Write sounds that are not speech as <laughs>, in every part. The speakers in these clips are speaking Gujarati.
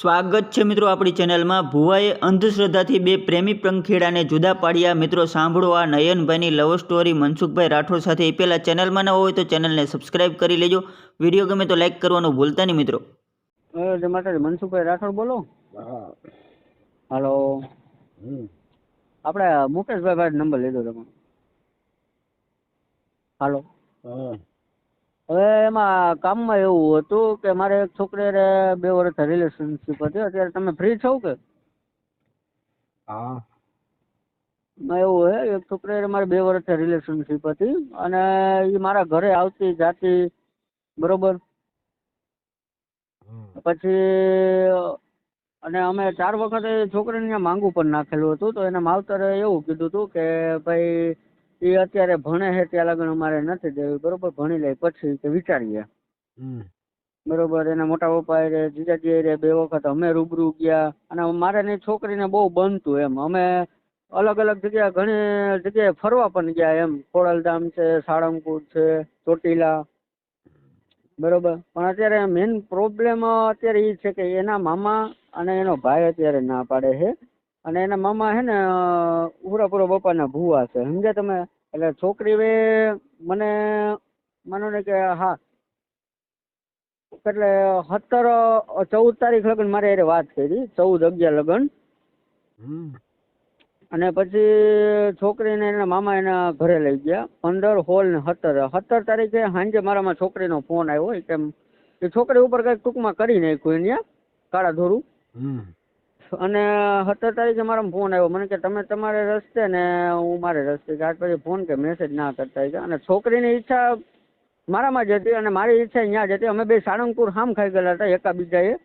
સ્વાગત છે મિત્રો આપણી ચેનલમાં. ભુવાએ અંધશ્રદ્ધાથી બે પ્રેમી પંખીડાને જુદા પાડ્યા. મિત્રો સાંભળો આ નયનભાઈની લવ સ્ટોરી મનસુખભાઈ રાઠોડ સાથે એ પહેલાં ચેનલમાં ન હોય તો ચેનલને સબસ્ક્રાઇબ કરી લેજો. વીડિયો ગમે તો લાઈક કરવાનું ભૂલતા નહીં મિત્રો. મનસુખભાઈ રાઠોડ બોલો. હા. હાલો હમ. આપણે મુકેશભાઈ ભાઈ નંબર લીધો તમે હાલો હા. હવે એમાં કામમાં એવું હતું કે મારે એક છોકરી હારે બે વર્ષ રિલેશનશીપ હતી. અત્યારે તમે ફ્રી છો કે? હા. એવું હે એક છોકરી હારે મારે બે વર્ષ રિલેશનશીપ હતી અને એ મારા ઘરે આવતી જાતી બરોબર? પછી અને અમે ચાર વખત એ છોકરીને માંગુ પણ નાખેલું હતું. તો એના માવતરે એવું કીધું હતું કે ભાઈ એ અત્યારે ભણે છે ત્યાં લગન અમારે નથી દેવી. બરોબર ભણી લે પછી કે વિચારીએ. બરોબર એના મોટા પપ્પા રે જીજાજી રે બે વખત અમે રૂબરૂ ગયા. અને મારે ને છોકરીને બહુ બનતું એમ. અમે અલગ અલગ જગ્યા ઘણી જગ્યાએ ફરવા પણ ગયા એમ. ખોડલધામ છે સાળંગપુર છે ચોટીલા. બરોબર. પણ અત્યારે મેઇન પ્રોબ્લેમ અત્યારે એ છે કે એના મામા અને એનો ભાઈ અત્યારે ના પાડે છે. અને એના મામા છે ને પૂરા બપાના ભૂવા છે. સમજ્યા તમે? એટલે છોકરી મને માનો ને કે હા એટલે સત્તર ચૌદ તારીખ લગન મારે હારે વાત કરી ચૌદ અગિયાર લગન. અને પછી છોકરીને એના મામા એના ઘરે લઈ ગયા. પંદર હોલ ને સત્તર. સત્તર તારીખે સાંજે મારામાં છોકરીનો ફોન આવ્યો કેમ એ છોકરી ઉપર કંઈક ટૂંકમાં કરી નાખ્યું એને કાળા ધોરું. અને સત્તર તારીખે મારા ફોન આવ્યો. મને કે તમે તમારે રસ્તે ને હું મારે રસ્તે. ત્યાર પછી ફોન કે મેસેજ ના કરતા કે. અને છોકરીની ઈચ્છા મારામાં જ હતી અને મારી ઈચ્છા ત્યાં જ હતી. અમે બે સાળંગપુર હામ ખાઈ ગયેલા હતા એકા બીજાએ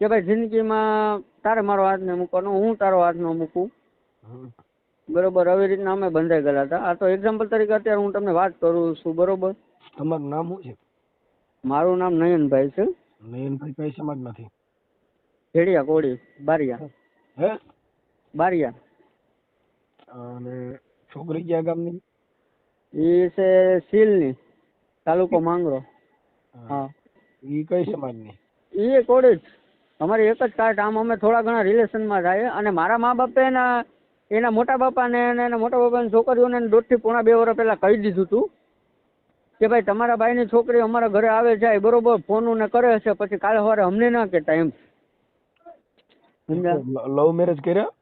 કે ભાઈ જિંદગીમાં તારે મારો હાથ ને મૂકવાનો હું તારો હાથ ન મૂકું. બરોબર આવી રીતના અમે બંધાઈ ગયેલા હતા. આ તો એક્ઝામ્પલ તરીકે અત્યારે હું તમને વાત કરું છું. બરોબર? તમારું નામ શું છે? મારું નામ નયનભાઈ છે. નયનભાઈ કઈ સમાજમાંથી? ભેડિયા કોળી બારિયા. હે? બારિયા. અને છોકરી ક્યાં ગામની? એ છે સીલની તાલુકો માંગરો. હા. ઈ કઈ સમાજની? એ કોળી અમારી એક જ કાસ્ટ આમ અમે થોડા ઘણા રિલેશનમાં જાય અને મારા મા બાપે એના એના મોટા બાપાને અને એના મોટા બાપાની છોકરીઓને દોઢથી પોણા બે વર્ષ પહેલાં કહી દીધું હતું કે ભાઈ તમારા ભાઈની છોકરી અમારા ઘરે આવે જાય બરોબર ફોન ને કરે છે પછી કાલે સવારે અમને ના કહેતા એમ. લવ મેરેજ કર્યા?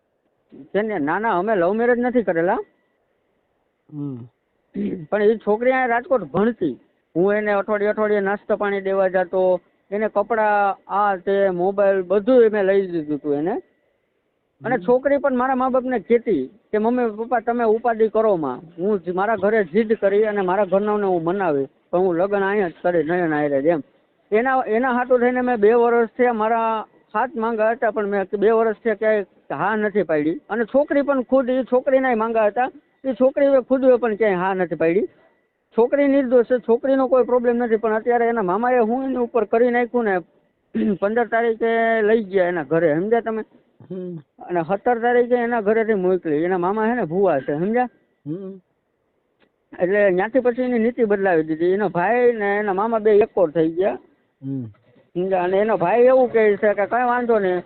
છે ને ના ના અમે લવ મેરેજ નથી કરેલા. પણ એ છોકરી અહીંયા રાજકોટ ભણતી. હું એને અઠવાડિયે અઠવાડિયે નાસ્તા પાણી દેવા જતો. એને કપડાં આ તે મોબાઈલ બધું મેં લઈ દીધું હતું એને. અને છોકરી પણ મારા મા બાપને કહેતી કે મમ્મી પપ્પા તમે ઉપાધિ કરો માં. હું મારા ઘરે જીદ કરી અને મારા ઘરનાને હું મનાવી. પણ હું લગ્ન અહીંયા જ કરી નયન આયરે એમ. એના એના હાટું થઈને મેં બે વર્ષ થયા મારા હાથ માંગા હતા, પણ મેં બે વર્ષ થયા ક્યાંય હા નથી પાડી. અને છોકરી પણ ખુદ એ છોકરીના માંગા હતા. એ છોકરી ખુદ પણ ક્યાંય હા નથી પાડી. છોકરી નિર્દોષ છે, છોકરીનો કોઈ પ્રોબ્લેમ નથી, પણ અત્યારે એના મામાએ હું એની ઉપર કરી નાખ્યું ને, પંદર તારીખે લઈ ગયા એના ઘરે, સમજ્યા તમે? અને સત્તર તારીખે એના ઘરેથી મોકલી. એના મામા છે ને ભૂવા છે, સમજ્યા? એટલે ત્યાંથી પછી એની નીતિ બદલાવી દીધી. એનો ભાઈ ને એના મામા બે એકોર થઈ ગયા. અને એનો ભાઈ એવું કહે છે કે કંઈ વાંધો નહીં.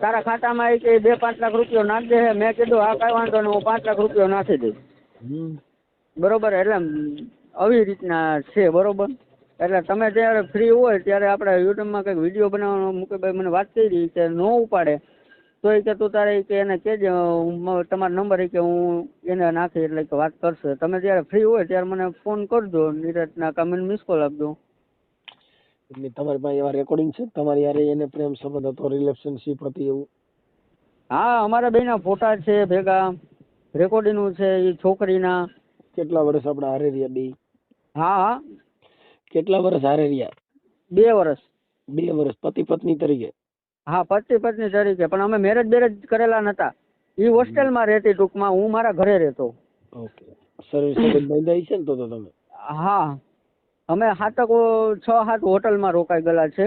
તારા ખાતામાં એ કે બે પાંચ લાખ રૂપિયો નાખ દે. છે. મેં કીધું હા કાંઈ વાંધો નહીં હું પાંચ લાખ રૂપિયો નાખી દઈશ. બરોબર? એટલે આવી રીતના છે બરોબર? એટલે તમે જ્યારે ફ્રી હોય ત્યારે આપણે યુટ્યુબમાં કંઈક વીડિયો બનાવવાનો મુકેશભાઈ મને વાત કરી કે ન ઉપાડે તો એ કે તું તારે કે એને કહેજે તમારો નંબર એ કે હું એને નાખી એટલે કે વાત કરશે. તમે જ્યારે ફ્રી હોય ત્યારે મને ફોન કરજો નિરજના કામ મિસ કોલ આપજો. એટલે તમારી પાસે એવા રેકોર્ડિંગ છે? તમારી યારે એને પ્રેમ સંબંધ હતો રિલેશનશિપ હતી એવું? હા અમારા બેના ફોટા છે ભેગા. રેકોર્ડિંગનું છે એ છોકરીના. કેટલા વર્ષ આપણે હારે રહ્યા બે હા હા. કેટલા વર્ષ હારે રહ્યા? બે વર્ષ. બે વર્ષ પતિ પત્ની તરીકે? હા પતિ પત્ની તરીકે પણ અમે મેરેજ બેરેજ કરેલા નતા. એ હોસ્ટેલમાં રહેતી ટૂંકમાં હું મારા ઘરે રહેતો. ઓકે. સર્વિસ બંધાઈ છે ને તો તમે? હા. અમે સાતક છ સાત હોટલમાં રોકાઈ ગયેલા છે.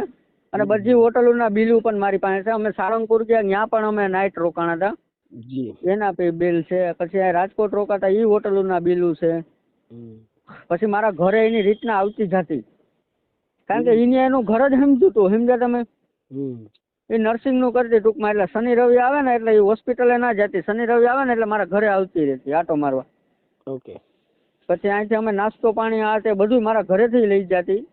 અને બધી હોટલોના બિલો પણ મારી પાસે છે. અમે સાળંગપુર ગયા ત્યાં પણ અમે નાઇટ રોકાણા હતા. જી. એના પે બિલ છે. પછી આ રાજકોટ રોકાતા એ હોટલોના બિલું છે. પછી મારા ઘરે એની રીતના આવતી જતી. કારણ કે એને એનું ઘર જ સમજ્યું હતું સમજ્યા તમે? એ નર્સિંગનું કરતી ટૂંકમાં એટલે શનિ રવિ આવે ને એટલે એ હોસ્પિટલે ના જતી. શનિ રવિ આવે ને એટલે મારા ઘરે આવતી રહેતી આટો મારવા. ઓકે. પછી અહીંથી અમે નાસ્તો પાણી આ તે બધું મારા ઘરેથી લઈ જતી.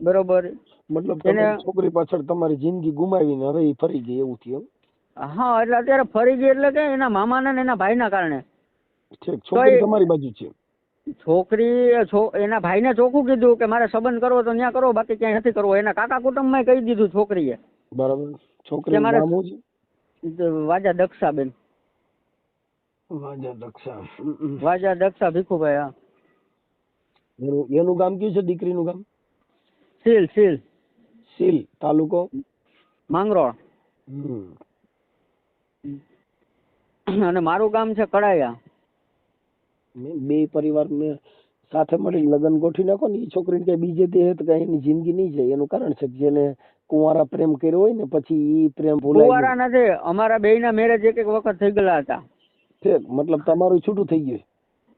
બરોબર. મતલબ એને- છોકરી પાછળ તમારી જિંદગી ગુમાવીને હવે ફરી ગઈ એવું થયું હા એટલે અત્યારે ફરી ગઈ એટલે કે એના મામાના ને એના ભાઈના કારણે. છોકરી તમારી બાજુ છે છોકરી એના ભાઈને ચોખ્ખું કીધું કે મારે સંબંધ કરવો તો ત્યાં કરો બાકી ક્યાંય નથી કરવો. એના કાકા કુટુંબમાં કહી દીધું છોકરીએ. બરાબર. છોકરી મારે- વાજા દક્ષાબેન. વાજા દક્ષા. વાજા ભીખુભાઈ હા. એનું એનું ગામ કયું છે? દીકરીનું ગામ? Seal seal. સીલ તાલુકો? માંગરોળ. અને મારું ગામ છે કડાયા. બે પરિવાર મેં સાથે મળીને લગ્ન ગોઠવી નાખો ને એ છોકરીને કઈ બીજે તે તો કઈ એની જિંદગી નહીં જાય. એનું કારણ છે કે જેને કુંવારા પ્રેમ કર્યો હોય ને પછી એ પ્રેમ ભૂલાય કુંવારા નથી અમારા બેયના મેરેજ એક એક વખત થઈ ગયેલા હતા. ઠીક મતલબ તમારું છૂટું થઈ ગયું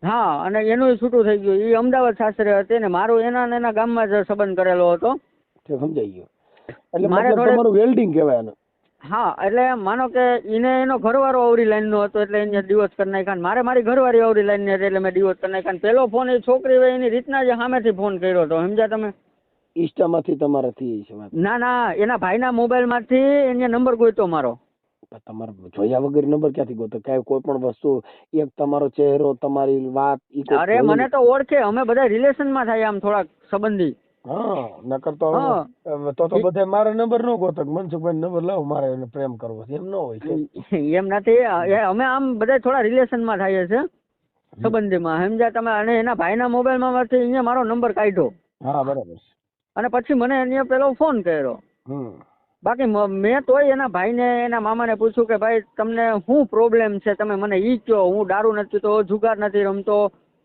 હા અને એનું છૂટું થઈ ગયું. એ અમદાવાદ સાસરે હતી ને મારો એના ને એના ગામમાં જ સંબંધ કરેલો હતો. સમજાઈ ગયો. એટલે મારે તમારું વેલ્ડિંગ કહેવાય હા એટલે માનો કે એને એનો ઘરવાળો અવરી લાઈનનો હતો એટલે એને ડિવોર્સ કરી નાખ્યા મારે મારી ઘરવાળી અવરી લાઈનની હતી એટલે મેં ડિવોર્સ કરી નાખ્યા પેલો ફોન એ છોકરી હોય એની રીતના જ સામેથી ફોન કર્યો હતો સમજ્યા તમે? ઈષ્ટામાંથી તમારાથી ના ના એના ભાઈના મોબાઈલમાંથી એને નંબર ગોઈતો મારો. તમારે જોયા વગર નંબર ક્યાંથી ગોતો કાંઈ કોઈ પણ વસ્તુ એક તમારો ચહેરો તમારી વાત ઈ કોઈ અરે મને તો ઓળખે. અમે બધા રિલેશનમાં થાય આમ થોડાક સંબંધી. હા નકર તો તો તો બધે મારો નંબર નો ગોતક. મનસુખભાઈ નંબર લાવ મારે એને પ્રેમ કરવો છે. એમ ન હોય છે. એમ નથી. અમે આમ બધા થોડા રિલેશનમાં થાય છે સંબંધીમાં. સમજ્યા તમે? અને એના ભાઈના મોબાઈલમાં માંથી અહીંયા મારો નંબર કાઢ્યો. હા બરાબર અને પછી મને એને પેલો ફોન કર્યો. હમ. બાકી મેં તોય એના ભાઈને એના મામાને પૂછ્યું કે ભાઈ તમને શું પ્રોબ્લેમ છે? તમે મને ઈ કહો હું દારૂ નથી પીતો જુગાર નથી રમતો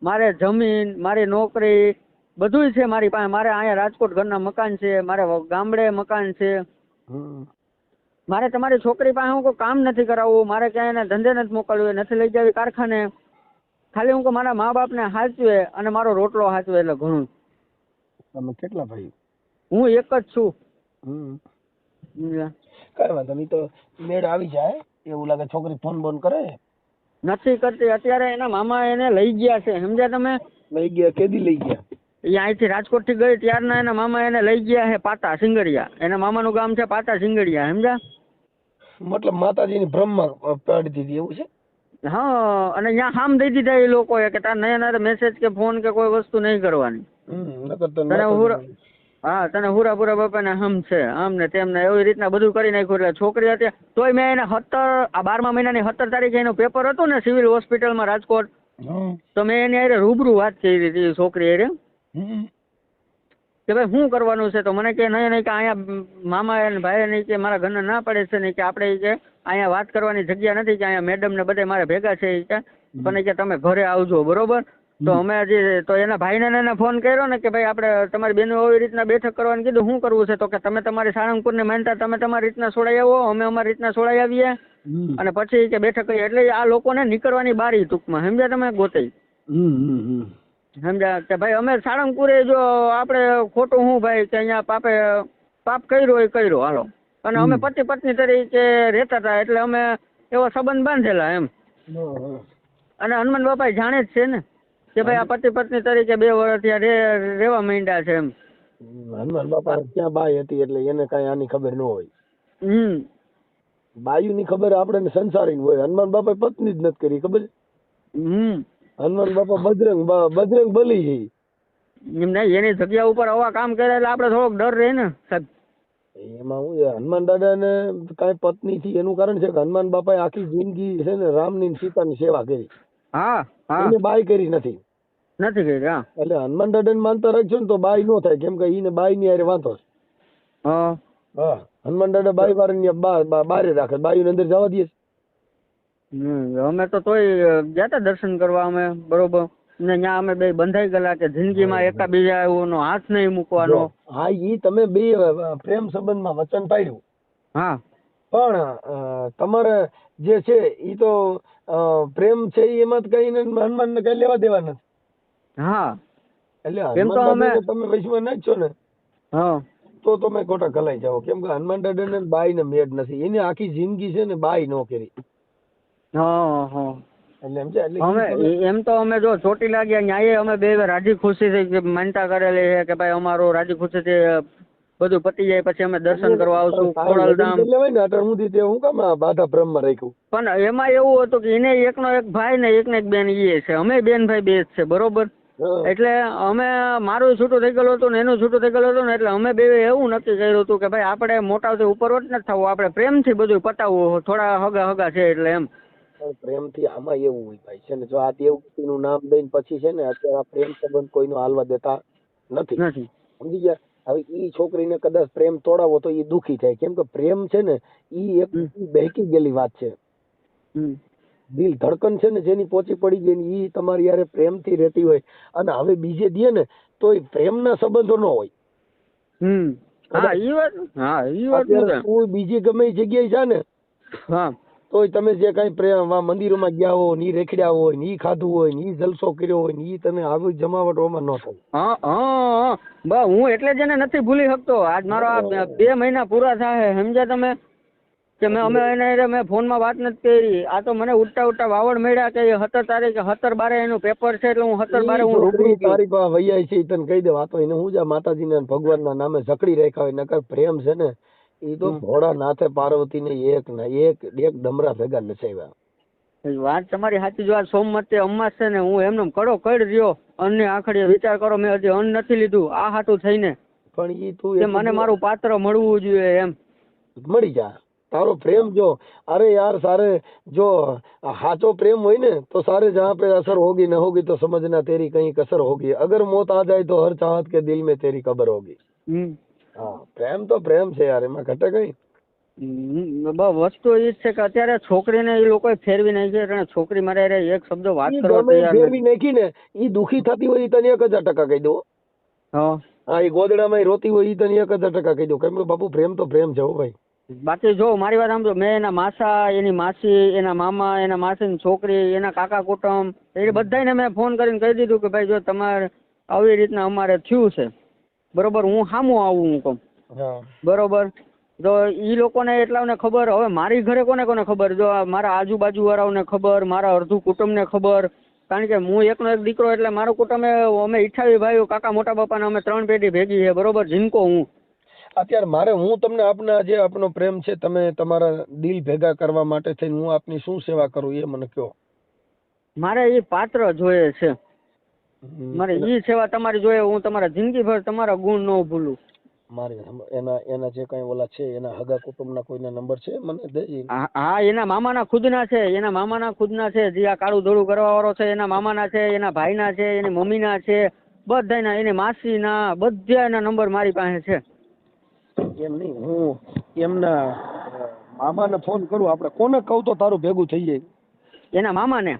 મારે જમીન મારી નોકરી બધું છે મારી પાસે. મારે અહીંયા રાજકોટ ઘરના મકાન છે મારે ગામડે મકાન છે. મારે તમારી છોકરી પાસે હું કોઈ કામ નથી કરાવવું મારે ક્યાંય એને ધંધે નથી મોકલવું નથી લઈ જવી કારખાને. ખાલી હું મારા મા બાપને સાચવે અને મારો રોટલો સાચવે એટલે ઘણું. તમે કેટલા ભાઈ? હું એક જ છું? કઈ વાંધો નહીં તો મેળ આવી જાય. એવું લાગે છોકરી ફોન બોન કરે. નથી કરતી અત્યારે એના મામા એને લઈ ગયા છે. સમજ્યા તમે? લઈ ગયા કેદી લઈ ગયા? એ અહીંથી રાજકોટથી ગઈ ત્યારના એના મામા એને લઈ ગયા છે પાતા સિંગડિયા એના મામાનું ગામ છે પાતા સિંગડિયા સમજ્યા? મતલબ માતાજીની બ્રહ્મા પાડી દીધી એવું છે? હા અને ત્યાં હામ દઈ દીધા એ લોકોએ કે તાર નયા નયા મેસેજ કે ફોન કે કોઈ વસ્તુ નહીં કરવાની. હમ તો તને હુરા હા તને બાપાને હમ છે આમ ને તેમ ને એવી રીતના બધું કરી નાખ્યું એટલે છોકરી હતી તોય મેં એને સત્તર આ બારમા મહિનાની સત્તર તારીખે એનું પેપર હતું ને સિવિલ હોસ્પિટલમાં રાજકોટ તો મેં એની અરે રૂબરૂ વાત કરી હતી છોકરી અરે કે ભાઈ શું કરવાનું છે? તો મને કે નહીં નહીં કે અહીંયા મામા અને ભાઈ નહીં કે મારા ઘરના ના પડે છે નહીં કે આપણે કે અહીંયા વાત કરવાની જગ્યા નથી કે અહીંયા મેડમ ને બધે મારે ભેગા છે કે. મને કે તમે ઘરે આવજો બરોબર? તો અમે હજી તો એના ભાઈને ને એને ફોન કર્યો ને કે ભાઈ આપણે તમારી બેનો એવી રીતના બેઠક કરવાનું કીધું શું કરવું છે? તો કે તમે તમારી સાળંગપુરને માનતા તમે તમારી રીતના છોડાઈ આવો અમે અમારી રીતના છોડાઈ આવીએ. અને પછી કે બેઠક કરીએ એટલે આ લોકોને નીકળવાની બારી ટૂંકમાં. સમજ્યા તમે ગોતે હમ હમ હમ. સમજ્યા કે ભાઈ અમે સાળંગપુરે જો આપણે ખોટું હું ભાઈ કે અહીંયા પાપે પાપ કર્યો એ કર્યો હાલો. અને અમે પતિ પત્ની તરીકે રહેતા હતા એટલે અમે એવો સંબંધ બાંધેલા એમ. અને હનુમાન બાપા જાણે જ છે ને. કે ભાઈ આ પતિ પત્ની તરીકે બે વર્ષ ત્યાં રહેવા માંડ્યા છે એમ. હનુમાન બાપા ક્યાં બાઈ હતી એટલે એને કઈ આની ખબર ન હોય. હમ. બાયુની ખબર આપણે સંસારી હોય. હનુમાન બાપા પત્ની જ નથી કરી ખબર? હમ. હનુમાન બાપા બજરંગ બજરંગ બલી છે. એમ નહીં એની જગ્યા ઉપર આવા કામ કરે એટલે આપણે થોડોક ડર રહે ને સાહેબ. એમાં હું હનુમાન દાદા ને કઈ પત્ની થી એનું કારણ છે કે હનુમાન બાપાએ આખી જિંદગી છે ને રામની સીતા સીતાની સેવા કરી. હા હા. એને બાઈ કરી નથી. નથી કરી હા એટલે હનુમાન દાદા માનતા રાખજો ને તો બાઈ નો થાય. કેમ કે ઈને બાઈ ની હારે વાંધો છે. હા. હા. હનુમાન દાદા બાઈ ની બારે રાખે. બાઈ અંદર જવા દે છે. અમે તો તોય ગયા તા દર્શન કરવા અમે બરોબર. ને ત્યાં અમે બે બંધાઈ ગયેલા કે જિંદગીમાં એકા બીજા નો હાથ નહીં મૂકવાનો. હા ઈ તમે બે પ્રેમ સંબંધમાં વચન પાડ્યું. હા. પણ તમારે જે છે ઈ તો પ્રેમ છે એમાં તો કઈ હનુમાન ને કઈ લેવા દેવા નથી હા. એટલે એમ તો અમે- તમે વૈશ્વમાં નાખશો ને? હા. તો તમે ખોટા કલાઈ જાઓ. કેમ કે હનુમાન દાદાને બાઈ ને મેડ નથી. એની આખી જિંદગી છે ને બાઈ નો કરી. હા હા. એટલે એમ છે? એટલે એમ તો અમે જો ચોટી લાગ્યા ન્યાય અમે બે રાજી ખુશી થી કે માનતા કરેલી છે કે ભાઈ અમારો રાજી ખુશી થી બધું પતી જાય પછી અમે દર્શન કરવા આવશું ખોડલધામ ને હું કામ બાધા બ્રહ્મ રાખ્યું? પણ એમાં એવું હતું કે એને એકનો એક ભાઈ ને એકને એક બેન એ છે. અમે બેન ભાઈ બે જ છે બરોબર. એટલે અમે મારું છૂટું થઈ ગયેલું હતું ને એનું છૂટું થઈ ગયેલું હતું ને એટલે અમે બે એવું નક્કી કર્યું હતું કે ભાઈ આપણે મોટાથી ઉપરવટ નથી થવું આપણે પ્રેમથી બધું પતાવવું થોડા હગા હગા છે એટલે એમ. પણ પ્રેમથી આમાં એવું હોય ભાઈ છે ને? જો આ દેવકીનું નામ દઈને પછી છે ને અત્યારે આ પ્રેમ સંબંધ કોઈનો હાલવા દેતા નથી. સમજી ગયા? હવે ઈ છોકરીને કદાચ પ્રેમ તોડાવો તો એ દુખી થાય. કેમ કે પ્રેમ છે ને ઈ એક. બહેકી ગયેલી વાત છે. દિલ ધડકન છે ને જેની પોચી પડી ગઈ ને એ તમારી યારે પ્રેમથી રહેતી હોય. અને હવે બીજે દે ને તો એ પ્રેમના સંબંધો ન હોય. હમ. હા ઈ વાત હા ઈ વાત તું બીજી ગમે જગ્યાએ જા ને હા. તોય તમે જે કાંઈ પ્રેમ મંદિરોમાં ગયા હો ની રેખડ્યા હોયની ખાધું હોયની ઈ જલસો કર્યો હોય ને તમે આવી જમાવટોમાં ન થાય. હા હા હા. હું એટલે જ એને નથી ભૂલી શકતો. આજ મારો બે મહિના પૂરા થાય સમજ્યા તમે? કે મેં અમે એને મેં ફોનમાં વાત નથી કરી. આ તો મને ઉડતા ઉડતા વાવડ મળ્યા કે સત્તર તારીખે સત્તર બારે એનું પેપર છે એટલે હું સત્તર બારે હું રૂબરૂ તારી પાસે વૈયાઈ છે તને કહી દે આ એને હું જા માતાજીને ભગવાનના નામે જકડી રાખ્યા હોય નકર પ્રેમ છે ને એ તો ભોળા નાથે પાર્વતીને એક ના એક એક ડમરા ભેગા નસાવ્યા વાત તમારી સાચી જો આ સોમવતે અમાસ છે ને હું એમને કડો કડ રહ્યો. અન્ન આખડીએ વિચાર કરો મેં હજી અન્ન નથી લીધું. આ હાટું થઈને. પણ એ તું મને મારું પાત્ર મળવું જોઈએ એમ. મળી જા. તારો પ્રેમ જો અરે યાર સારે જો હાચો પ્રેમ હોય ને તો सारे जहाँ पे असर होगी न होगी तो समझना તેરી કઈ કસર હોગી. અગર મોત આ જાય તો હર ચાહત કે દિલ મેં તેરી कबर હોગી. હા પ્રેમ તો પ્રેમ છે યાર એમાં ઘટે કઈ? વસ્તુ એ છે કે અત્યારે છોકરીને એ લોકો ફેરવી નાખી છે છોકરી મારે અરે એક શબ્દ વાત કરવા ફેરવી નાખી ને એ દુખી થતી હોય તને એક હજાર ટકા કહી દો. હા. એ ગોદડામાં રોતી હોય એ તને એક હજાર ટકા કહી દો. કેમ કે બાપુ પ્રેમ તો પ્રેમ છે હો ભાઈ. બાકી જો મારી વાત સાંભળો મેં એના માસા એની માસી એના મામા એના માસીની છોકરી એના કાકા કુટુંબ એ બધાને મેં ફોન કરીને કહી દીધું કે ભાઈ જો તમારે આવી રીતના અમારે થયું છે. બરોબર હું સામું આવું હું કહું. બરોબર. તો એ લોકોને એટલાને ખબર હવે મારી ઘરે કોને કોને ખબર? જો મારા આજુબાજુ વાળાઓને ખબર મારા અડધું કુટુંબને ખબર. કારણ કે હું એકનો એક દીકરો એટલે મારું કુટુંબ એ અમે ઈઠાવી ભાઈઓ કાકા મોટા બાપાને અમે ત્રણ પેઢી ભેગી છે બરોબર? જીનકો હું. અત્યારે મારે હું તમને આપના જે આપનો પ્રેમ છે તમે તમારા દિલ ભેગા કરવા માટે થઈને હું આપની શું સેવા કરું એ મને કહો. મારે એ પાત્ર જોઈએ છે. મારે એ સેવા તમારી જોઈએ હું તમારા જિંદગીભર તમારા ગુણ ન ભૂલું. મારે એના એના જે કઈ ઓલા છે એના હગા કુટુંબના કોઈના નંબર છે મને હા હા, એના મામાના ખુદના છે એના મામાના ખુદના છે જે આ કાળું ધોળું કરવા વાળો છે એના મામાના છે એના ભાઈના છે એની મમ્મીના છે બધાના એની માસીના બધાના નંબર મારી પાસે છે. એમ નહીં હું એમના મામાને ફોન કરું. આપણે કોને કહું તો તારું ભેગું થઈ જાય. એના મામાને?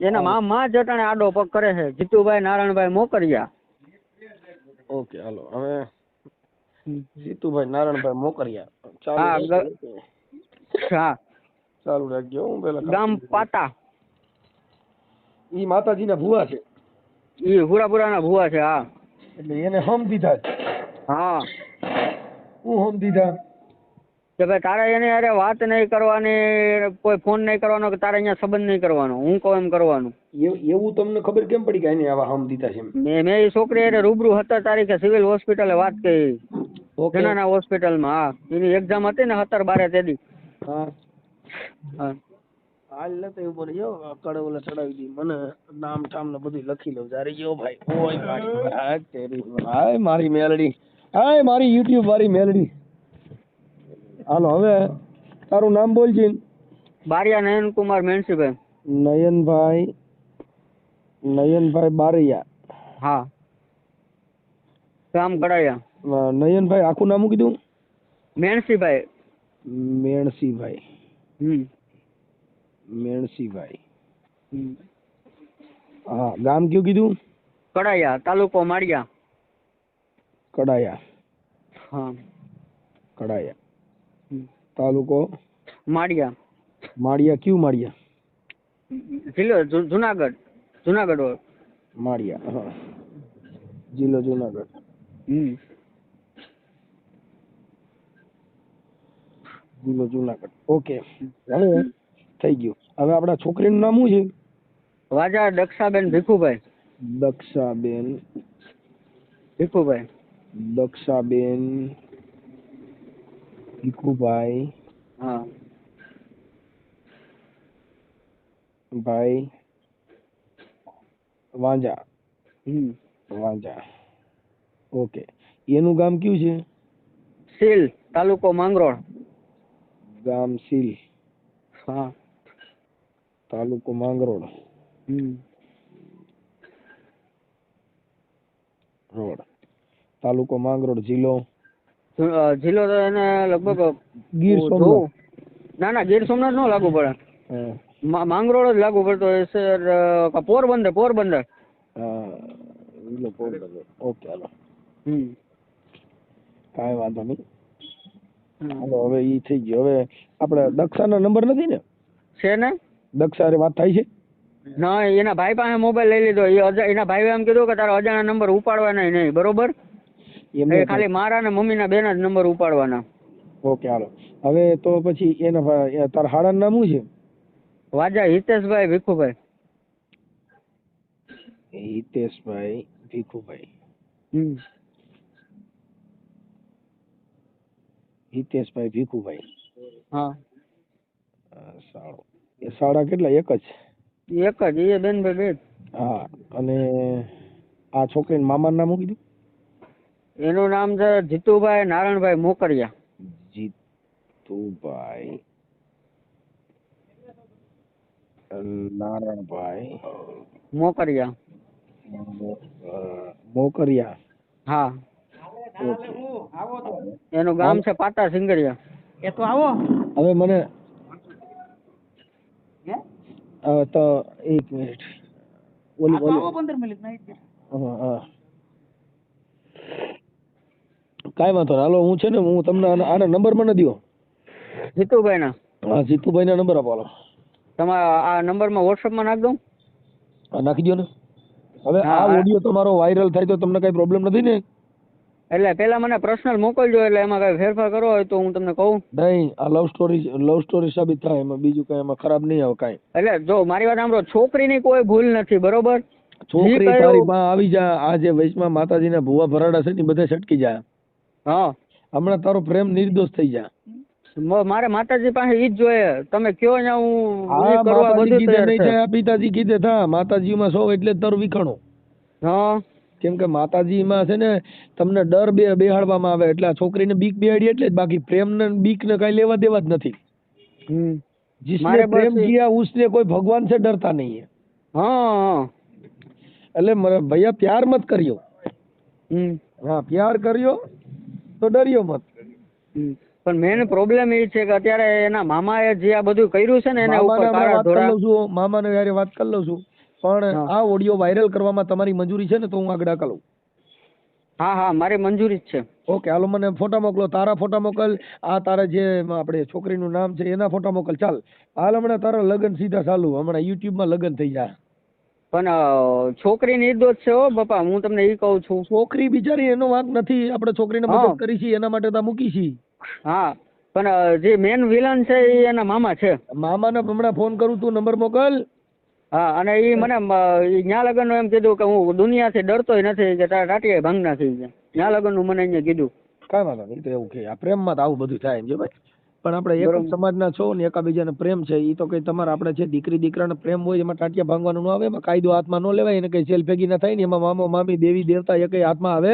એના મામા જ અટાણે આડો પગ કરે છે. જીતુભાઈ નારાયણભાઈ મોકરિયા. ઓકે હાલો. હવે જીતુભાઈ નારાયણભાઈ મોકરિયા. ચાલુ હા ચાલુ રાખજો હું પેલા ગામ પાટા. ઈ માતાજીના ભુવા છે. ઈ હુરાપુરાના ભુવા છે હા. એટલે એને હમ દીધા. હા. હું હોમ દીધા? કે ભાઈ તારે એની અરે વાત નહીં કરવાની કોઈ ફોન નહીં કરવાનો કે તારે અહીંયા સંબંધ નહીં કરવાનો. હું કહું એમ કરવાનું. એવું તમને ખબર કેમ પડી કે એને આવા હમ દીધા છે મેં મેં એ છોકરી અરે રૂબરૂ સત્તર તારીખે સિવિલ હોસ્પિટલે વાત કરી. ઓકે. હોસ્પિટલમાં હા. એની એક્ઝામ હતી ને સત્તર બારે તેદી. હા. હાલ નથી ઉપર જો કડવલે ચડાવી દી. મને નામ ઠામ ને બધું લખી લઉં. જારે જો ભાઈ. ઓય મારી હાય મારી મેલડી. હાય મારી યુટ્યુબ વાળી મેલડી. હાલો હવે તારું નામ બોલજી બારિયા નયન કુમાર મેણસીભાઈ નયનભાઈ નયનભાઈ બારૈયા. હા. કામ કડાયા. નયનભાઈ આખું નામ કીધું? મેણસીભાઈ મેણસીભાઈ. હમ. મેણસીભાઈ. હા ગામ કયું કીધું? કડાયા તાલુકો માળિયા. કડાયા. હા. કડાયા. તાલુકો? માળિયા. માળિયા કયું માળિયા? જિલ્લો જુનાગઢ. જુનાગઢ માળિયા હા. જિલ્લો જુનાગઢ. હમ. જિલ્લો જુનાગઢ. ઓકે હવે થઈ ગયું. હવે આપણા છોકરીનું નામ શું છે? વાજા દક્ષાબેન ભીખુભાઈ. દક્ષાબેન. ભીખુભાઈ. દક્ષાબેન ભીખુભાઈ હા. ભાઈ વાંજા. હમ. વાંજા. ઓકે. એનું ગામ કયું છે? સીલ તાલુકો માંગરોળ. ગામ સીલ. હા. તાલુકો માંગરોળ. હમ. રોડ. તાલુકો માંગરોળ જિલ્લો. જિલ્લો તો એને લગભગ ગીર સોમનાથ. ના ના ગીર સોમનાથ નો લાગુ પડે. માંગરોળ જ લાગુ પડતો સર પોરબંદર પોરબંદર. હા પોરબંદર. ઓકે હાલો. હમ. કાંઈ વાંધો નહીં. હાલો હવે ઈ થઈ ગયું. હવે આપણે દક્ષાનો નંબર નથી ને? છે ને? દક્ષા હારે વાત થાય છે? ના એના ભાઈ પાસે મોબાઈલ લઈ લીધો. એ એના ભાઈએ એમ કીધું કે તારા અજાણા નંબર ઉપાડવા નહીં નહીં. બરોબર? એમને ખાલી મારા ને મમ્મીના બેના જ નંબર ઉપાડવાના. ઓકે હાલો. હવે તો પછી એના તાર હાડા નામ શું છે? વાજા હિતેશભાઈ ભીખુભાઈ. હિતેશભાઈ ભીખુભાઈ. હમ. હિતેશભાઈ ભીખુભાઈ. હા. સારું એ સાડા કેટલા? એક જ? એક જ એ બેન ભાઈ બે હા અને આ છોકરીને મામાનું નામ શું કીધું? એનું નામ છે જીતુભાઈ નારાયણભાઈ મોકરિયા. જીતુભાઈ નારાયણભાઈ. મોકરિયા. મોકરિયા. હા. એનું ગામ છે પાટા સિંગરિયા. આવો. હવે મને હવે તો એક મિનિટ. ઓલી ઓલી હા હા. કાંઈ વાંધો નહીં. હાલો હું છે ને હું તમને આના આના નંબર મને દો જીતુભાઈ ના હા જીતુભાઈના નંબર આપો હાલો. તમારા આ નંબરમાં વોટ્સઅપમાં નાખ દઉં. હા નાખી દો ને. હવે આ. ઓડિયો તમારો વાયરલ થાય તો તમને કઈ પ્રોબ્લેમ નથી ને? એટલે પેલા મને પર્સનલ મોકલજો એટલે એમાં કઈ ફેરફાર કરવો હોય તો હું તમને કહું. નહીં આ લવ સ્ટોરી લવ સ્ટોરી સાબિત થાય એમાં બીજું કઈ એમાં ખરાબ નહીં આવે કાંઈ. એટલે જો મારી વાત સાંભળો છોકરીની કોઈ ભૂલ નથી બરોબર? છોકરી તારી માં આવી જા આ જે માતાજી માતાજીના ભુવા ભરાડા છે ને બધા છટકી જાય. હા. હમણાં તારો પ્રેમ નિર્દોષ થઈ જા. મારે માતાજી પાસે ઈ જ જોઈએ. તમે કયો ને હું હા કરવા બધું તૈયાર છે. પિતાજી કીધે થા માતાજીમાં સૌ એટલે તર વિખણો. હા. કેમ કે માતાજીમાં છે ને તમને ડર બે બેહાડવામાં આવે એટલે આ છોકરીને બીક બેહાડી એટલે જ બાકી પ્રેમ ને બીક ને કઈ લેવા દેવા જ નથી. જિસને પ્રેમ કિયા ઉસને કોઈ ભગવાન છે ડરતા નહીં હે હા. એટલે ભૈયા પ્યાર મત કર્યો. હા પ્યાર કર્યો તો ડર્યો મત. પણ મેન પ્રોબ્લેમ એ છે કે અત્યારે એના મામાએ જે આ બધું કર્યું છે ને એના ઉપર કાળા છું મામાને યારે વાત કરી લઉં છું પણ આ ઓડિયો વાયરલ કરવામાં તમારી મંજૂરી છે ને તો હું આગળ કરું હા હા મારી મંજૂરી જ છે. ઓકે હાલો મને ફોટા મોકલો તારા ફોટા મોકલ આ તારા જે આપણે છોકરીનું નામ છે એના ફોટા મોકલ ચાલ. હાલ હમણાં તારા લગ્ન સીધા ચાલુ હમણાં યુટ્યુબમાં લગ્ન થઈ જાય પણ છોકરી નિર્દોષ છે હો બાપા હું તમને એ કહું છું. છોકરી બિચારી એનો વાંક નથી. આપણે છોકરીને મદદ કરી છે એના માટે તો મૂકી છીએ. હા પણ જે મેન વિલન છે એ એના મામા છે. મામાને હમણાં ફોન કરું તું નંબર મોકલ. હા અને એ મને ન્યા લગનનું એમ કીધું કે હું દુનિયાથી ડરતોય નથી કે તારા ટાટિયા ભાંગ નાખી છે ન્યા લગનનું મને અહીંયા કીધું. કાંઈ વાંધો નહીં તો એવું કે આ પ્રેમમાં તો આવું બધું થાય એમ છે ભાઈ. પણ આપણે એક જ સમાજના છો ને એકાબીજાને પ્રેમ છે એ તો કઈ તમારે આપણે છે દીકરી દીકરાને પ્રેમ હોય એમાં ટાટિયા ભાંગવાનું ન આવે એમાં કાયદો હાથમાં ન લેવાય એને કઈ જેલ ભેગી ના થાય ને એમાં મામો મામી દેવી દેવતા એ કઈ હાથમાં આવે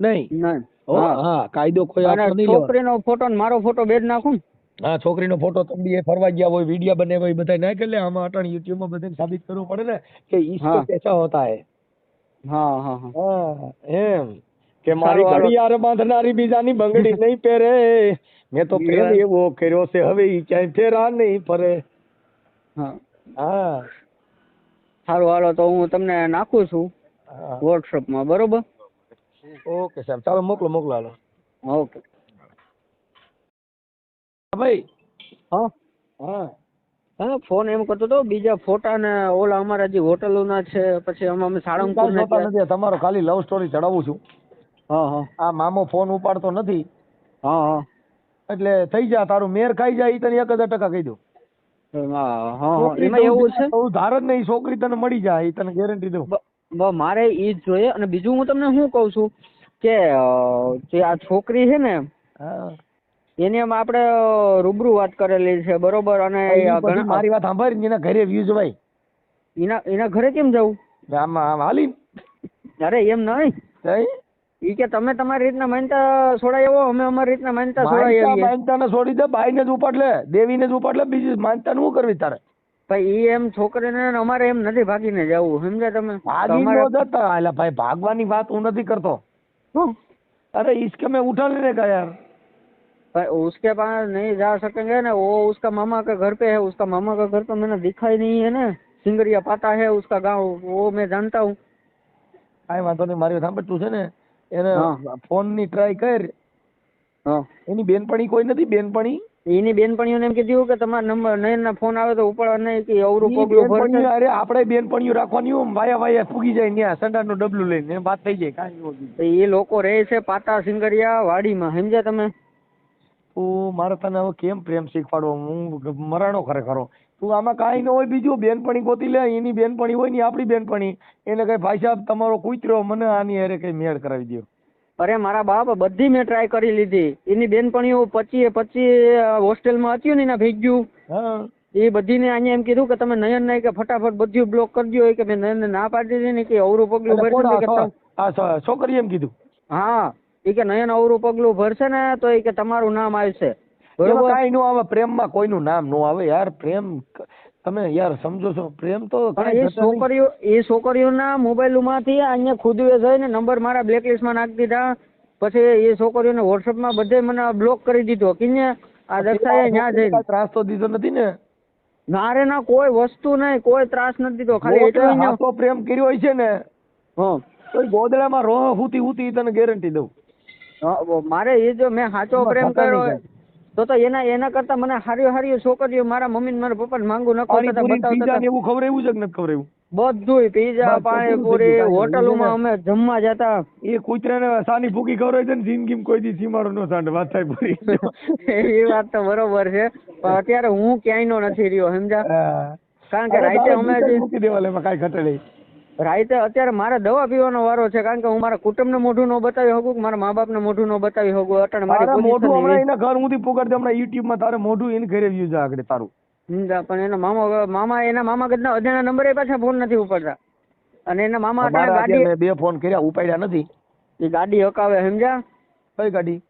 નહીં. હા. કાયદો કોઈ હાથમાં નહીં છોકરીનો ફોટો ને મારો ફોટો બે નાખું હા છોકરીનો ફોટો તમે એ ફરવા ગયા હોય વીડિયો બને હોય બધા નાખે લે આમાં અટાણ યુટ્યુબમાં બધાને સાબિત કરવું પડે ને કે ઈશ્વર. કેસા હોતા હે. હા હા હા. એમ કે મારી. ઘડિયાળ બાંધનારી બીજાની બંગડી નહીં પહેરે. મેં તો પ્રેમ એવો કર્યો છે હવે ઈ ક્યાંય ફેરા નહીં ફરે. હા. સારું હાલો તો હું તમને નાખું છું વોટ્સઅપમાં બરોબર? ઓકે સાહેબ. ચાલો મોકલો મોકલો હાલો. ઓકે. ભાઈ. હા? હા. હા ફોન એમ કરતો તો બીજા ફોટા ને ઓલા અમારા જે હોટલોના છે પછી અમે અમે સાળંગપુર તમારો ખાલી લવ સ્ટોરી ચડાવું છું. હા હા. આ મામો ફોન ઉપાડતો નથી. હા હા. એટલે થઈ જા તારું મેર ખાઈ જાય તને એક હજાર ટકા કહી દઉં. એમાં એવું છે? ધાર જ નહીં છોકરી તને મળી જાય તને ગેરંટી દઉં. મારે એ જ જોઈએ. અને બીજું હું તમને શું કહું છું કે જે આ છોકરી છે ને એની એમ આપણે રૂબરૂ વાત કરેલી છે બરોબર? અને મારી વાત સાંભળી એના ઘરે વ્યૂઝ ભાઈ એના એના ઘરે કેમ જવું? આમાં આમ હાલી અરે એમ નહીં. ઈ કે તમે તમારી રીતના માનતા છોડાય આવો અમે અમારી રીતના માનતા છોડાય માનતા આવીએ માનતાને છોડી દે બાઈને જ ઉપાડ લે દેવીને જ ઉપાડ લે બીજું માનતા શું કરવી તારે ભાઈ ઈ એમ છોકરીને ને અમારે એમ નથી ભાગીને જવું સમજ્યા તમે ભાગી તમારે- નો જતા એટલે ભાઈ ભાગવાની વાત હું નથી કરતો હં? અરે इसके में उठा लेने का यार भाई उसके पास नहीं जा सकेंगे ना वो उसका मामा का घर पे है उसका मामा का घर तो मैंने दिखा ही नहीं है ना सिंगरिया पाता है उसका गांव वो मैं जानता हूँ કાંઈ વાંધો નહીં મારી વાત સાંભળ તું છે ને એને ફોનની ટ્રાય કર. એની બેનપણી કોઈ નથી બેનપણી? એની બેનપણીઓને એમ કીધું કે તમારા નંબર નયન ના ફોન આવે તો ઉપાડવા નહીં કે અવરું પગલું ભરશે અરે આપણે બેનપણીઓ રાખવાની હોય, વાયા વાયા ફૂગી જાય ત્યાં સંડા નું ડબલું લઈને વાત થઈ જાય કાંઈ એ લોકો રહે છે પાતા સિંગરિયા વાડીમાં સમજ્યા તમે? તું મારે તને હવે કેમ પ્રેમ શીખવાડવો? હું મરાણો ખરેખરો. તું આમાં કાંઈ ન હોય બીજું બેનપણી ગોતી લે એની બેનપણી હોય ને આપણી બેનપણી. એને કઈ ભાઈ સાહેબ તમારો કૂતરો મને આની હારે કઈ મેળ કરાવી દો અરે મારા બાપ બધી મેં ટ્રાય કરી લીધી. એની બેનપણીઓ પચીએ પચી હોસ્ટેલમાં હતી ને એના ભેગ્યું. હા. એ બધીને અહીંયા એમ કીધું કે તમે નયન નહીં કે ફટાફટ બધું બ્લોક કરી દો કે મેં નયનને ના પાડી દીધી ને કે અવરું પગલું ભરશે ને? છોકરીએ એમ કીધું? હા. એ કે નયન અવરું પગલું ભરશે ને તો એ કે તમારું નામ આવશે. બરોબર. કાંઈ નો આવે પ્રેમમાં કોઈનું નામ નો આવે યાર પ્રેમ તમે યાર સમજો છો પ્રેમ તો એ છોકરીઓ એ છોકરીઓના મોબાઈલમાંથી અહીંયા ખુદુએ જઈને નંબર મારા બ્લેકલિસ્ટમાં નાખી દીધા. પછી એ છોકરીઓને વોટ્સઅપમાં બધે મને બ્લોક કરી દીધો. કે આ દક્ષાએ ન્યા જઈને. ત્રાસ તો દીધો નથી ને? ના રે ના કોઈ વસ્તુ નહીં કોઈ ત્રાસ નથી દીધો. ખાલી એટલું પ્રેમ કર્યો હોય છે ને હા. તો ગોદડામાં રોહ હુતી હુતી તને ગેરંટી દઉં. મારે એ જો મેં સાચો પ્રેમ કર્યો તો તો એના એના કરતા મને હારી હારી છોકરીઓ મારા મમ્મી ને મારા પપ્પા માંગુ ને હતા. એવું ખવડાવ્યું છે કે નથી ખવડાવ્યું બધુંય પીઝા પાણીપુરી હોટલોમાં અમે જમવા જતા. એ કૂતરાને સાની ભૂકી ખવડાવે છે ને જિંદગી કોઈ દી સીમાડો નો સાંડ વાત થાય પૂરી. <laughs> એ વાત તો બરોબર છે પણ અત્યારે હું ક્યાંય નો નથી રહ્યો સમજા? કારણ કે રાઈતે અમે મૂકી દેવા એમાં કાંઈ ઘટે નહીં. રાતે અત્યારે મારે દવા પીવાનો વારો છે કારણ કે હું મારા કુટુંબને મોઢું ન બતાવી શકું મારા મા બાપને મોઢું ન બતાવી શકું અટણ મારી મોઢું હમણાં એના ઘર હું પુગાડી દે હમણાં યુટ્યુબમાં તારે મોઢું એને ઘરે વ્યૂ છે આગળ તારું. પણ એના મામા મામા એના મામા કદના અજાણ્યા નંબરે પાછા ફોન નથી ઉપાડતા. અને એના મામા ગાડી બે ફોન કર્યા ઉપાડ્યા નથી. એ ગાડી હકાવે સમજ્યા? કઈ ગાડી?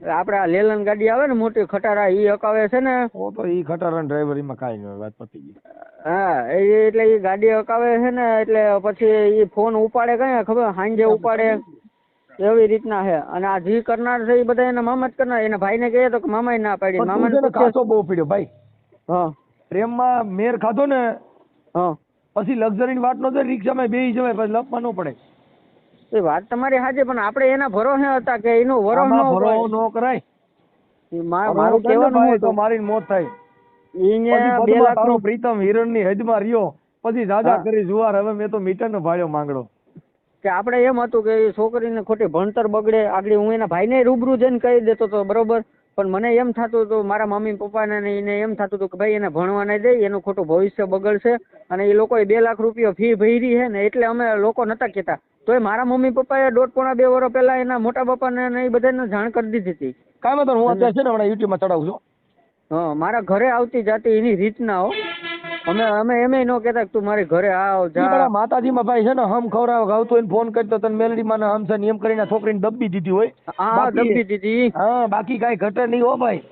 આપડે આ લેલન ગાડી આવે ને મોટી ખટારા ઈ હકાવે છે ને ઓ તો ઈ ખટારા ડ્રાઈવર એમાં કાંઈ નહીં વાત પતી ગઈ. હા એ એટલે એ ગાડી હકાવે છે ને એટલે પછી એ ફોન ઉપાડે કઈ ખબર? સાંજે ઉપાડે. એવી રીતના છે. અને આ જી કરનાર છે એ બધા એના મામા જ કરનાર. એના ભાઈને કહે તો કે મામાએ ના પાડી. મામાને કાચો બહુ પીડ્યો ભાઈ. હા. પ્રેમમાં મેર ખાધો ને હા. પછી લક્ઝરી વાત નો રિક્ષામાં બે જવાય પછી લપમાં ન પડે. એ વાત તમારી સાચી પણ આપણે એના ભરોસે હતા કે એનો વરો ન ભરો ન કરાય. મારું મારું કહેવાનું ભાઈ તો મારી મોત થાય. બે લાખ નો પ્રીતમ હિરણની હદમાં રહ્યો. પછી રાજા કરી જુવાર હવે મેં તો મીટરનો ભાડ્યો માંગડો. કે આપણે એમ હતું કે એ છોકરીને ખોટી ભણતર બગડે આગળ હું એના ભાઈને રૂબરૂ જઈને કહી દેતો તો બરોબર પણ મને એમ થતું હતું મારા મમ્મી પપ્પાને ને એને એમ થતું હતું કે ભાઈ એને ભણવા નહીં દે એનું ખોટું ભવિષ્ય બગડશે અને એ લોકોએ બે લાખ રૂપિયા ફી ભરી છે ને એટલે અમે લોકો નતા કહેતા. એ મારા મમ્મી પપ્પાએ દોઢ પોણા બે વર્ષ પહેલા એના મોટા બાપાને ને એ બધાને જાણ કરી દીધી હતી. કાંઈ વાંધો હું અત્યારે છે ને હમણાં યુટ્યુબમાં ચડાવું છું. હા મારા ઘરે આવતી જાતી એની રીતના હો. અમે અમે એમ ન કહેતા તું મારી ઘરે આવ જા. માતાજીમાં ભાઈ છે ને હમ ખવડાવ ગાવતો હોય ફોન કરતો તને મેલડી માં હમ છે ને એમ કરીને છોકરીને દબી દીધી હોય. હા દબી દીધી હા બાકી કાંઈ ઘટે નહીં હો ભાઈ.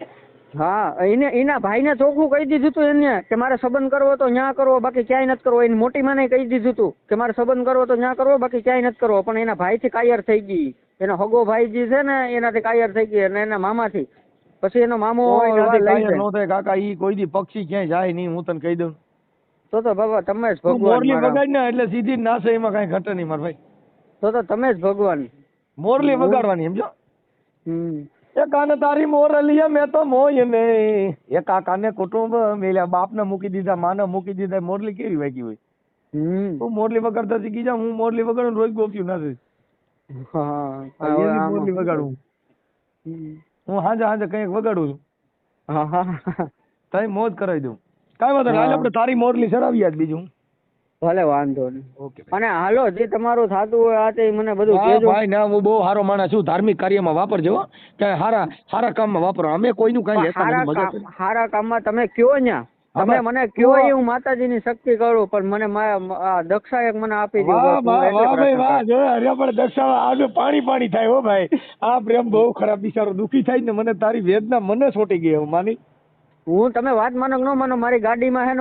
હા એને એના ભાઈને ચોખ્ખું કહી દીધું તું એને કે મારે સંબંધ કરવો તો ન્યા કરવો બાકી ક્યાંય નથી કરવો. એની મોટી માને કહી દીધું તું કે મારે સંબંધ કરવો તો ન્યા કરવો બાકી ક્યાંય નથી કરવો. પણ એના ભાઈથી કાયર થઈ ગઈ. એનો હગો ભાઈ જે છે ને એનાથી કાયર થઈ ગઈ અને એના મામાથી. પછી એનો મામો કાકા ઈ કોઈ દી પક્ષી ક્યાંય જાય નહીં હું તને કહી દઉં. તો તો બાબા તમે જ ભગવાન મોરલી મારા. ને એટલે સીધી નાશે એમાં કઈ ઘટે નહીં મારા ભાઈ. તો તો તમે જ ભગવાન. મોરલી વગાડવાની સમજો? એ કાને તારી મોરલીએ મેં તો મોય ને એ કાકાને કુટુંબ મેલ્યા બાપને મૂકી દીધા માને મૂકી દીધા મોરલી કેવી વાગી હોય? હું મોરલી વગાડતા શીખી જા હું મોરલી વગાડું રોજ ગોપ્યું નથી હા મોરલી વગાડું. હું હાંજે હાંજે કંઈક વગાડું છું. હા હા. તઈ મોજ કરાવી દઉં. કાંઈ વાંધો નહીં હાલ. આપણે તારી મોરલી ચડાવી આજ બીજું. ભલે વાંધો નહીં. ઓકે. અને હાલો જે તમારું થતું હોય આ તે મને બધું કહેજો. ભાઈ ના હું બહુ સારો માણસ છું. ધાર્મિક કાર્યમાં વાપરજો હો. સારા સારા કામમાં વાપરો. અમે કોઈનું કાંઈ લેતા નથી હારા કામમાં તમે કયો ન્યા? તમે મને કયો હું એ હું માતાજીની શક્તિ કરું પણ મને દક્ષા એક મને આપી દો વાહ બસ, હું વાહ એટલે વાહ ભાઈ પ્રસન્ન વાહ છું. જો અરે પણ દક્ષા આજે પાણી પાણી થાય હો ભાઈ. આ પ્રેમ બહુ ખરાબ બિચારો દુખી થાય ને મને તારી વેદના મને છોટી ગઈ માની. હું તમે વાત માનો ન માનો મારી ગાડીમાં હે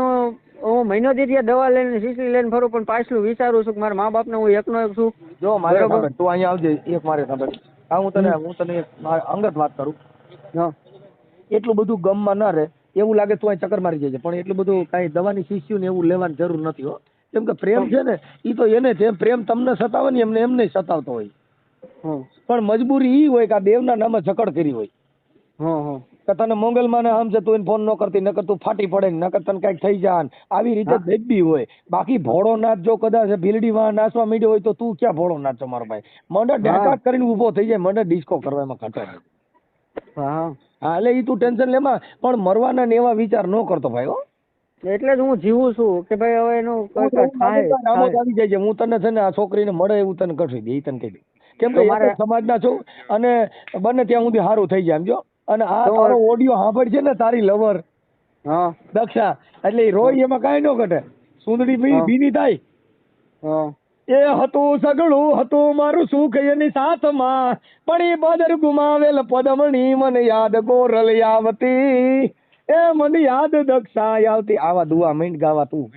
હું મહિનો દીધી દવા લઈને શીશી લઈને ફરું પણ પાછલું વિચારું છું કે મારા મા બાપને હું એકનો એક છું. જો મારે તું અહીંયા આવજે એક મારે સાંભળ હા હું તને હું તને અંગત વાત કરું. એટલું બધું ગમમાં ના રહે. એવું લાગે તું અહીં ચક્કર મારી જાય પણ એટલું બધું કાંઈ દવાની શીશીઓ ને એવું લેવાની જરૂર નથી હો. કેમ કે પ્રેમ છે ને એ તો એને જેમ પ્રેમ તમને સતાવે ને એમને એમને સતાવતો હોય. પણ મજબૂરી ઈ હોય કે આ દેવના નામે જકડ કરી હોય. કે તને મંગલમાં ને આમ છે તું એને ફોન ન કરતી નકર તું ફાટી પડે નકર તને કંઈક થઈ જાય આવી રીતે. બેબી હોય. બાકી ભોળો નાચ જો કદાચ ભીલડી માં નાચવા મીડ્યો હોય તો તું ક્યાં ભોળો નાચો મારો ભાઈ? મને ડેકા કરીને ઊભો થઈ જાય મને ડિસ્કો કરવા ઘટાડે. હા એટલે એ તું ટેન્શન લેમાં પણ મરવાના ને એવા વિચાર ન કરતો ભાઈ હો. એટલે જ હું જીવું છું કે ભાઈ હવે એનું થાય આવી જાય છે. હું તને છે ને આ છોકરીને મળે એવું તને કરી દે એ તને કહી દે કેમ કે સમાજના છું અને બને ત્યાં સુધી સારું થઈ જાય જો અને આ તારો ઓડિયો સાંભળ છે ને તારી લવર હા. દક્ષા. એટલે રોય એમાં કાંઈ ન ઘટે. સુંદડી. ભીની થાય. હા. એ હતું સગળું હતું મારું સુખ એની સાથમાં. પણ એ બદર ગુમાવેલ પદમણી મને યાદ ગોરલ આવતી. એ મને યાદ દક્ષા આવતી. આવા દુઆ મીંડ ગાવા તું.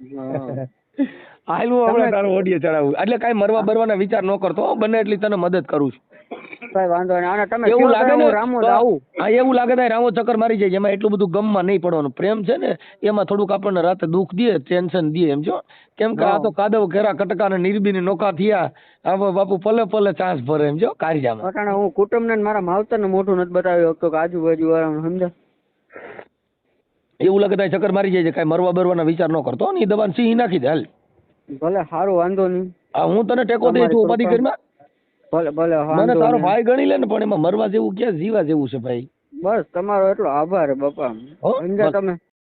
<laughs> હાલવું આપણે તારો ઓડિયો ચડાવું. એટલે કાંઈ મરવા બરવાના વિચાર ન કરતો બને એટલી તને મદદ કરું છું. કઈ વાંધો નહીં. અને તમે એવું લાગે ને રામો આવું હા એવું લાગે થાય રામો ચક્કર મારી જાય એમાં એટલું બધું ગમમાં નહીં પડવાનું. પ્રેમ છે ને એમાં થોડુંક આપણને રાતે દુઃખ દે ટેન્શન દે એમ જો કેમ કે આ તો કાદવ ઘેરા કટકા ને નિર્બીની નોકા થયા હવે બાપુ પલે પલે ચાન્સ ભરે એમ જો કારિયામાં અટાણે હું કુટુંબ ને મારા માવતરને મોટું નથી બતાવી તો આજુબાજુ વાળા સમજા એવું લાગે થાય ચક્કર મારી જાય છે કાંઈ મરવા બરવાના વિચાર ન કરતો ને દબાણ સિંહ નાખી દે હાલ. ભલે સારું વાંધો નહીં. હા હું તને ટેકો દઈ છું ઉપાધિ કૃપા. ભલે ભલે મને તારો ભાઈ ગણી લે ને પણ એમાં મરવા જેવું ક્યાં જીવા જેવું છે ભાઈ? બસ તમારો એટલો આભાર બાપા. સમજ્યા તમે?